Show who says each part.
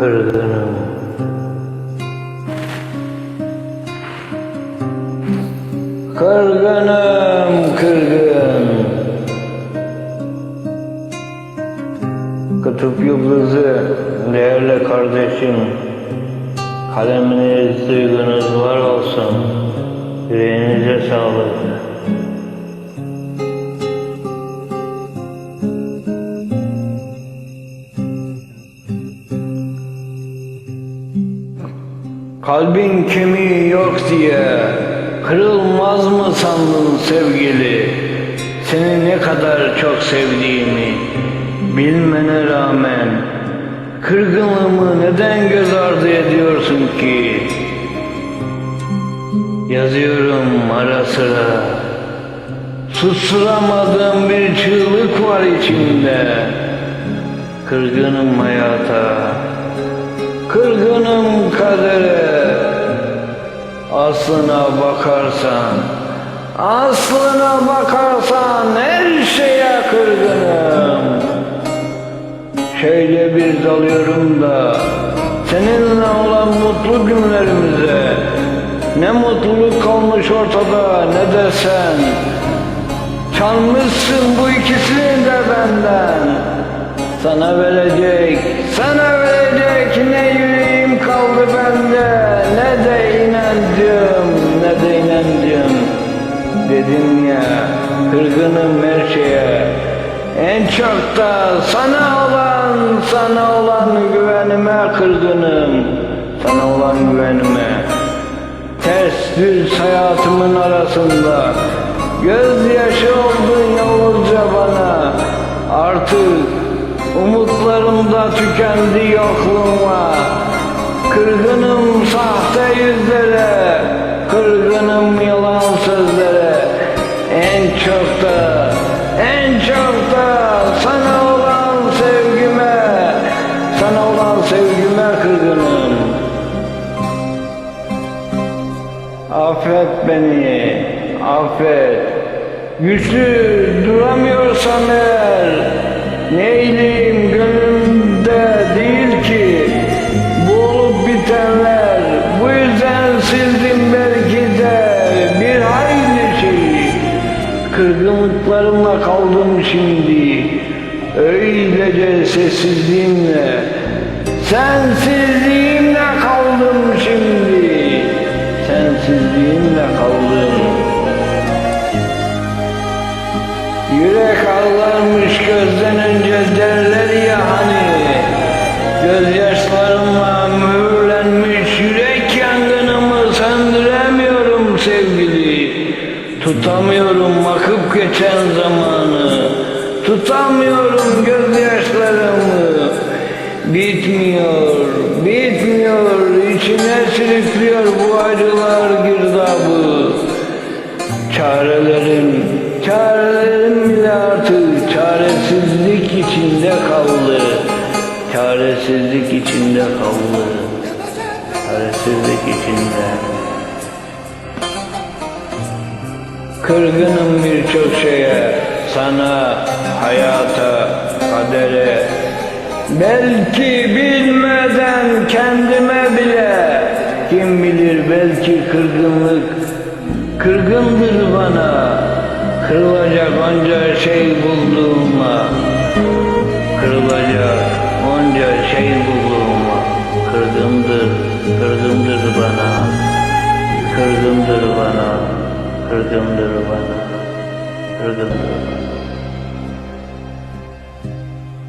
Speaker 1: kırgınım. Kırgınım, kırgın. Kutup yıldızı, değerli kardeşim. Kaleminiz, duygunuz var olsun. Yüreğinize sağlık. Kalbin kemiği yok diye kırılmaz mı sandın sevgili? Seni ne kadar çok sevdiğimi bilmene rağmen kırgınlığımı neden göz ardı ediyorsun ki? Yazıyorum ara sıra Susturamadığım bir çığlık var içimde Kırgınım hayata Aslına bakarsan Aslına bakarsan her şeye kırgınım. Şöyle bir dalıyorum da Seninle olan mutlu günlerimize Ne mutluluk kalmış ortada ne de sen. Çalmışsın bu ikisini de benden. Sana verecek, sana verecek ne yüreğim En çok da sana olan, sana olan güvenime kırgınım. Sana olan güvenime. Ters düz hayatımın arasında. Gözyaşı oldun yalnızca bana. Artık umutlarım da tükendi yokluğuma. Kırgınım sahte yüzlere Affet beni, affet. Güçlü duramıyorsam eğer, neyleyim gönlümde değil ki. Bu olup bitenler, bu yüzden sildim belki de bir hayli şeyi. Kırgınlıklarımla kaldım şimdi, öylece sessizliğimle. Önce derler ya hani Gözyaşlarımla mühürlenmiş yürek yangınımı söndüremiyorum sevgili. Tutamıyorum akıp geçen zamanı. Tutamıyorum gözyaşlarımı. Bitmiyor, bitmiyor, içine sürüklüyor bu acılar girdabı. Çarelerim, çarelerim bile artık çaresizlik içinde kaldı. Çaresizlik içinde kaldı. Çaresizlik içinde. Kırgınım birçok şeye, sana, hayata, kadere, Belki bilmeden kendime bile Kim bilir belki kırgınlık Kırgındır bana Kırılacak onca şey bulduğuma. Kırılacak onca şey bulduğuma. Kırgındır, kırgındır bana. Kırgındır bana Kırgındır bana. Kırgındır bana